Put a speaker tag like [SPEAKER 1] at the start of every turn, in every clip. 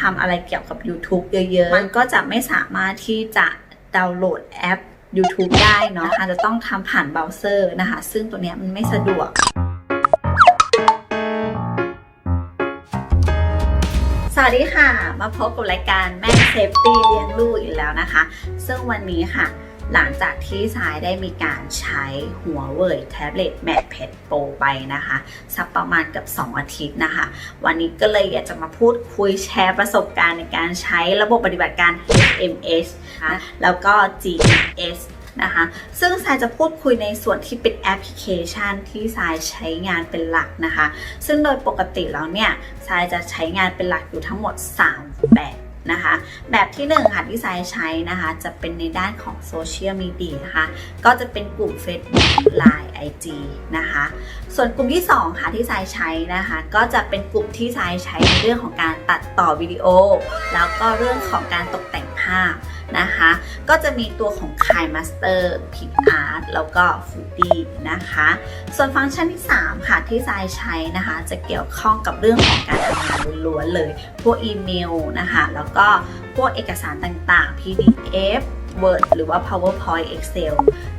[SPEAKER 1] ทำอะไรเกี่ยวกับ YouTube เยอะ ๆ มันก็จะไม่สามารถที่จะดาวน์โหลดแอป YouTube ได้เนาะอาจจะต้องทำผ่านเบราว์เซอร์นะคะ ซึ่งตัวเนี้ยมันไม่สะดวกสวัสดีค่ะ มาพบกับรายการแม่เซฟตี้เลี้ยงลูกอีกแล้วนะคะ ซึ่งวันนี้ค่ะ หลังจากที่สายได้มีการใช้หัวเว่ยแท็บเล็ตแมทเพดโปรไปนะคะ สักประมาณเกับ 2 อาทิตย์นะคะ วันนี้ก็เลยอยากจะมาพูดคุยแชร์ประสบการณ์ในการใช้ระบบปฏิบัติการ HMS นะคะแล้วก็ GMS นะคะซึ่งสายจะพูดคุยในส่วนที่เป็นแอปพลิเคชันที่สายใช้งานเป็นหลักนะคะ ซึ่งโดยปกติแล้วเนี่ยสายจะใช้งานเป็นหลักอยู่ทั้งหมด 3 แบบ นะคะ แบบที่1ค่ะที่สายใช้นะคะ จะเป็นในด้านของโซเชียลมีเดียนะคะ ก็จะเป็นกลุ่ม Facebook Line IG นะคะ ส่วนกลุ่มที่ 2 ค่ะที่สายใช้นะคะ ก็จะเป็นกลุ่มที่สายใช้ในเรื่องของการตัดต่อวิดีโอ แล้วก็เรื่องของการตกแต่งภาพ นะคะ ก็จะมีตัวของ k i Master p i c Art แล้วก็ Foodie นะคะ ส่วนฟังก์ชันที่ 3 ค่ะ ที่สายใช้นะคะ จะเกี่ยวข้องกับเรื่องของการทำงานล้วนๆเลย พวกอีเมลนะคะ แล้วก็พวกเอกสารต่างๆ PDF Word หรือว่า PowerPoint Excel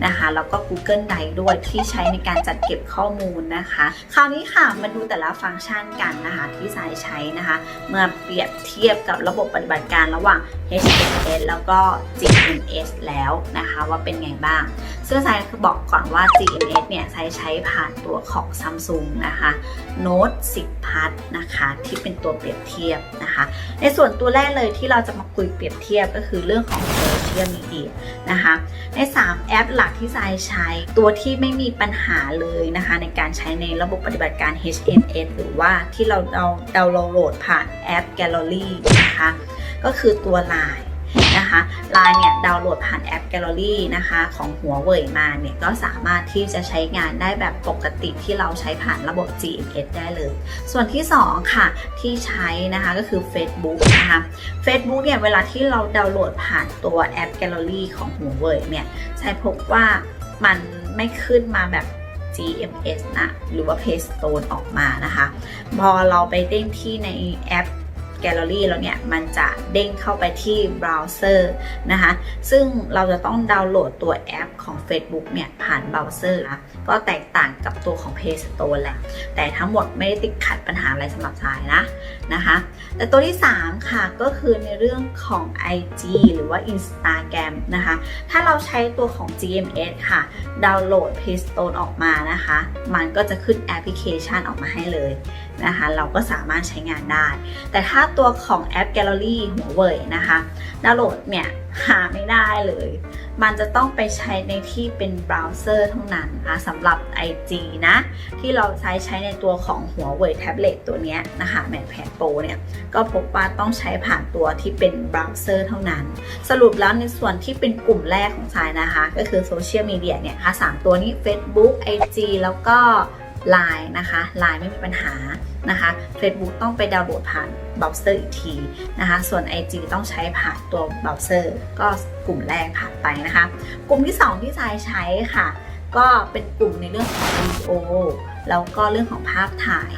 [SPEAKER 1] นะคะ แล้วก็ Google Drive ด้วยที่ใช้ในการจัดเก็บข้อมูลนะคะ คราวนี้ค่ะ มาดูแต่ละฟังก์ชันกันนะคะ ที่สายใช้นะคะ เมื่อเปรียบเทียบกับระบบปฏิบัติการระหว่าง HMS แล้วก็ GMS แล้วนะคะว่าเป็นไงบ้าง ซึ่งสายบอกก่อนว่า GMS เนี่ยสายใช้ผ่านตัวของ Samsung นะคะ Note 10 Plus นะคะที่เป็นตัวเปรียบเทียบนะคะ ในส่วนตัวแรกเลยที่เราจะมาคุยเปรียบเทียบก็คือเรื่องของ เชียมีเดียนะคะ ใน 3 แอปหลักที่สายใช้ตัวที่ไม่มีปัญหาเลยนะคะ ในการใช้ในระบบปฏิบัติการ HMS หรือว่าที่เราเราดาวน์โหลดผ่านแอป Gallery นะคะ ก็คือตัว Line นะคะ Line เนี่ยดาวน์โหลดผ่านแอป Gallery นะคะของหัวเว่ยมาเนี่ยก็สามารถที่จะใช้งานได้แบบปกติที่เราใช้ผ่านระบบ GMS ได้เลย ส่วนที่ 2 ค่ะที่ใช้นะคะก็คือ Facebook นะคะ Facebook เนี่ยเวลาที่เราดาวน์โหลดผ่านตัวแอป Gallery ของหัวเว่ยเนี่ยใช้พบว่ามันไม่ขึ้นมาแบบ GMS นะหรือว่า Play Store ออกมานะคะ พอเราไปเด้งที่ในแอป Gallery แล้วเนี่ย มันจะเด้งเข้าไปที่เบราว์เซอร์นะคะ ซึ่งเราจะต้องดาวน์โหลดตัวแอปของ Facebook เนี่ย ผ่านเบราว์เซอร์นะก็แตกต่างกับตัวของ Play Store แหละ แต่ทั้งหมดไม่ได้ติดขัดปัญหาอะไรสำหรับสายนะนะคะแต่ตัวที่ 3 ค่ะก็คือในเรื่องของ IG หรือว่า Instagram นะคะ ถ้าเราใช้ตัวของ GMS ค่ะ ดาวน์โหลด Play Store ออกมานะคะ มันก็จะขึ้นแอปพลิเคชันออกมาให้เลย นะคะเราก็สามารถใช้งานได้ แต่ถ้าตัวของแอป Gallery หัวเว่ยนะคะดาวน์โหลดเนี่ยหาไม่ได้เลย มันจะต้องไปใช้ในที่เป็นเบราว์เซอร์เท่านั้นนะคะสำหรับ IG นะ ที่เราใช้ใช้ในตัวของหัวเว่ยแท็บเล็ตตัวเนี้ยนะคะแมทแพดโปรเนี่ย ก็พบว่าต้องใช้ผ่านตัวที่เป็นเบราว์เซอร์เท่านั้น สรุปแล้วในส่วนที่เป็นกลุ่มแรกของสายนะคะ ก็คือโซเชียลมีเดียเนี่ยค่ะสามตัวนี้ Facebook IG แล้วก็ Line นะคะ Line ไม่มีปัญหา นะคะ Facebook ต้องไปดาวน์โหลดผ่านเบราว์เซอร์อีกทีนะคะ ส่วน IG ต้องใช้ผ่านตัวเบราว์เซอร์ก็กลุ่มแรกผ่านไปนะคะ กลุ่มที่ 2 ที่ทรายใช้ค่ะ ก็เป็นกลุ่มในเรื่องของวิดีโอแล้วก็เรื่องของภาพถ่าย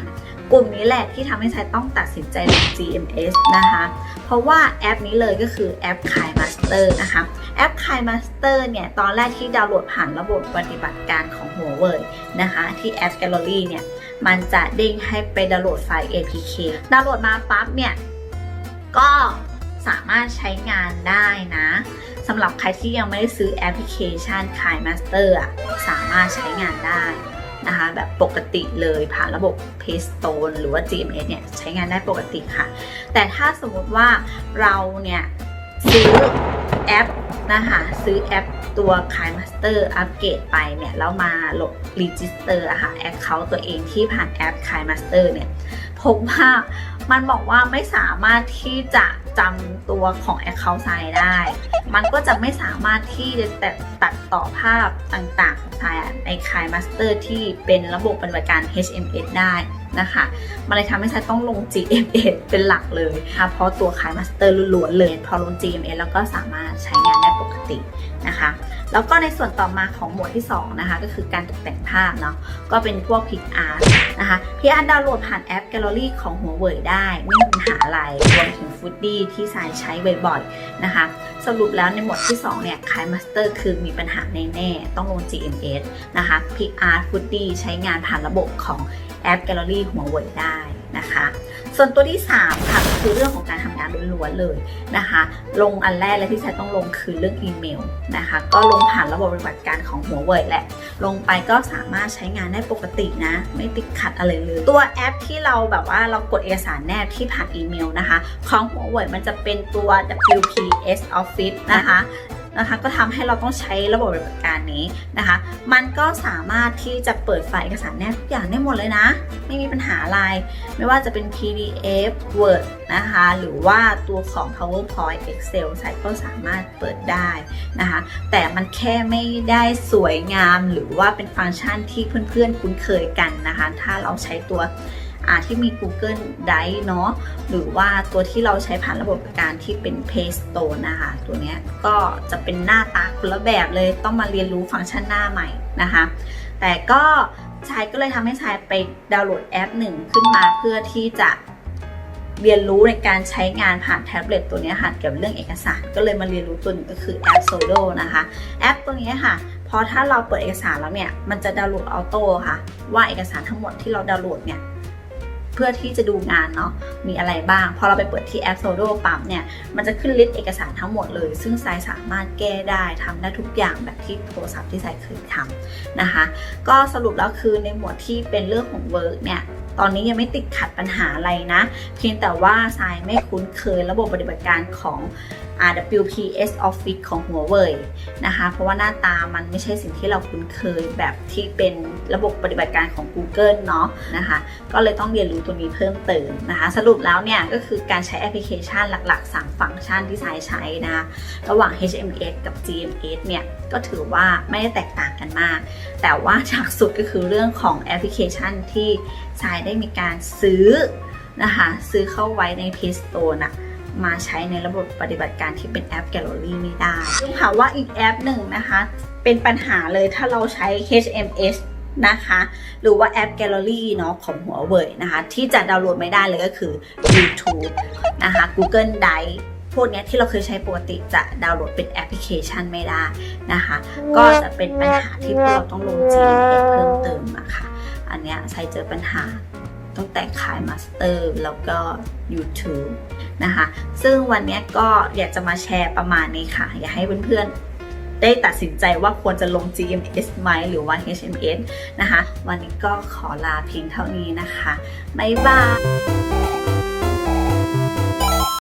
[SPEAKER 1] กลุ่มนี้แหละที่ทำให้ชายต้องตัดสินใจลง GMS นะคะ เพราะว่าแอปนี้เลยก็คือแอป k a i Master นะคะ แอป k a i Master เนี่ย ตอนแรกที่ดาวน์โหลดผ่านระบบปฏิบัติการของหัวเว่ยนะคะ ที่แอป Gallery เนี่ย มันจะเด้งให้ไปดาวน์โหลดไฟล์ APK ดาวน์โหลดมาปั๊บเนี่ย ก็สามารถใช้งานได้นะสำหรับใครที่ยังไม่ได้ซื้อแอปพลิเคชัน k a i Master อะสามารถใช้งานได้ นะคะแบบปกติเลยผ่านระบบ Paystone หรือว่า GMS เนี่ยใช้งานได้ปกติค่ะ แต่ถ้าสมมติว่าเราเนี่ยซื้อแอปนะคะซื้อแอปตัวคายมาสเตอร์อัปเกรดไปเนี่ยแล้วมาหลด Register อะค่ะแอคเคาท์ตัวเองที่ผ่านแอปคายมาสเตอร์เนี่ยพบว่า มันบอกว่าไม่สามารถที่จะจำตัวของ Account ไซน์ได้ มันก็จะไม่สามารถที่จะตัดต่อภาพต่างๆของไซน์ใน k a i Master ที่เป็นระบบปฏิบัติการ HMS ได้ นะคะมันเลยทำให้ใช้ต้องลง GMS เป็นหลักเลยนะคะเพราะตัวขายมาสเตอร์ล้วนๆเลยพอลง GMS แล้วก็สามารถใช้งานได้ปกตินะคะ แล้วก็ในส่วนต่อมาของหมวดที่2นะคะก็คือการตกแต่งภาพเนาะก็เป็นพวกพิกอาร์ตนะคะพิกอาร์ตดาวน์โหลดผ่านแอปแกลเลอรี่ของหัวเว่ยได้ ไม่มีปัญหาอะไรรวมถึงฟูดดี้ที่สายใช้บ่อยๆนะคะ สรุปแล้วในหมวดที่2เนี่ยคายมาสเตอร์คือมีปัญหาแน่ๆต้องลง GMS นะคะพิกอาร์ตฟูดดี้ใช้งานผ่านระบบของ แอปแกลเลอรี่หัวเว่ยได้นะคะ ส่วนตัวที่ 3 ค่ะก็คือเรื่องของการทำงานล้วนๆเลยนะคะ ลงอันแรกและที่ใช้ต้องลงคือเรื่องอีเมลนะคะ ก็ลงผ่านระบบปฏิบัติการของหัวเว่ยแหละ ลงไปก็สามารถใช้งานได้ปกตินะ ไม่ติดขัดอะไรเลย ตัวแอปที่เราแบบว่าเรากดเอกสารแนบที่ผ่านอีเมลนะคะ ของหัวเว่ยมันจะเป็นตัว WPS Office นะคะ นะคะก็ทำให้เราต้องใช้ระบบปฏิบัติการนี้นะคะ มันก็สามารถที่จะเปิดไฟล์เอกสารแนบทุกอย่างได้หมดเลยนะ ไม่มีปัญหาอะไร ไม่ว่าจะเป็น PDF Word นะคะ หรือว่าตัวของ PowerPoint Excel ใส่ก็สามารถเปิดได้นะคะ แต่มันแค่ไม่ได้สวยงาม หรือว่าเป็นฟังก์ชันที่เพื่อนๆคุ้นเคยกันนะคะ ถ้าเราใช้ตัว ที่มี Google Drive เนาะหรือว่าตัวที่เราใช้ผ่านระบบการที่เป็น Play Store นะคะ ตัวเนี้ยก็จะเป็นหน้าตาคนละแบบเลยต้องมาเรียนรู้ฟังก์ชันหน้าใหม่นะคะ แต่ก็ชายก็เลยทำให้ชายไปดาวน์โหลดแอปหนึ่งขึ้นมาเพื่อที่จะเรียนรู้ในการใช้งานผ่านแท็บเล็ตตัวนี้ค่ะเกี่ยวกับเรื่องเอกสาร ก็เลยมาเรียนรู้ตัวนึงก็คือแอป Solo นะคะแอปตัวนี้ค่ะพอถ้าเราเปิดเอกสารแล้วเนี่ยมันจะดาวน์โหลดออโต้ค่ะ ว่าเอกสารทั้งหมดที่เราดาวน์โหลดเนี่ย เพื่อที่จะดูงานเนาะมีอะไรบ้าง พอเราไปเปิดที่แอปโซโดปั๊บเนี่ยมันจะขึ้นลิสต์เอกสารทั้งหมดเลย ซึ่งสายสามารถแก้ได้ทำได้ทุกอย่างแบบที่โทรศัพท์ที่สายเคยทำนะคะ ก็สรุปแล้วคือในหมวดที่เป็นเรื่องของเวิร์กเนี่ย ตอนนี้ยังไม่ติดขัดปัญหาอะไรนะ เพียงแต่ว่าทรายไม่คุ้นเคยระบบปฏิบัติการของ RWPS Office ของหัวเว่ยนะคะ เพราะว่าหน้าตามันไม่ใช่สิ่งที่เราคุ้นเคยแบบที่เป็นระบบปฏิบัติการของ Google เนาะนะคะ ก็เลยต้องเรียนรู้ตัวนี้เพิ่มเติมนะคะ สรุปแล้วเนี่ยก็คือการใช้แอปพลิเคชันหลักๆ 3 ฟังก์ชันที่สายใช้นะคะระหว่าง HMS กับ GMS เนี่ยก็ถือว่าไม่ได้แตกต่างกันมาก แต่ว่าจากสุดก็คือเรื่องของแอปพลิเคชันที่ สายได้มีการซื้อนะคะซื้อเข้าไว้ใน Play Store นะมาใช้ในระบบปฏิบัติการที่เป็นแอป Gallery ไม่ได้ซึ่งค่ะว่าอีกแอปหนึ่งนะคะ เป็นปัญหาเลยถ้าเราใช้ HMS นะคะ หรือว่าแอป Gallery เนาะของหัวเว่ยนะคะ ที่จะดาวน์โหลดไม่ได้เลยก็คือ YouTube นะคะ Google Drive พวกเนี้ยที่เราเคยใช้ปกติจะดาวน์โหลดเป็นแอปพลิเคชันไม่ได้นะคะ ก็จะเป็นปัญหาที่พวกเราต้องลง GMS เพิ่มเติมอะค่ะ อันเนี้ยใช้เจอปัญหาตั้งแต่ขายมาสเตอร์แล้วก็ YouTube นะคะ ซึ่งวันนี้ก็อยากจะมาแชร์ประมาณนี้ค่ะ อยากให้เพื่อนๆ ได้ตัดสินใจว่าควรจะลง GMS ไหมหรือว่า HMS นะคะ วันนี้ก็ขอลาเพียงเท่านี้นะคะ บ๊ายบาย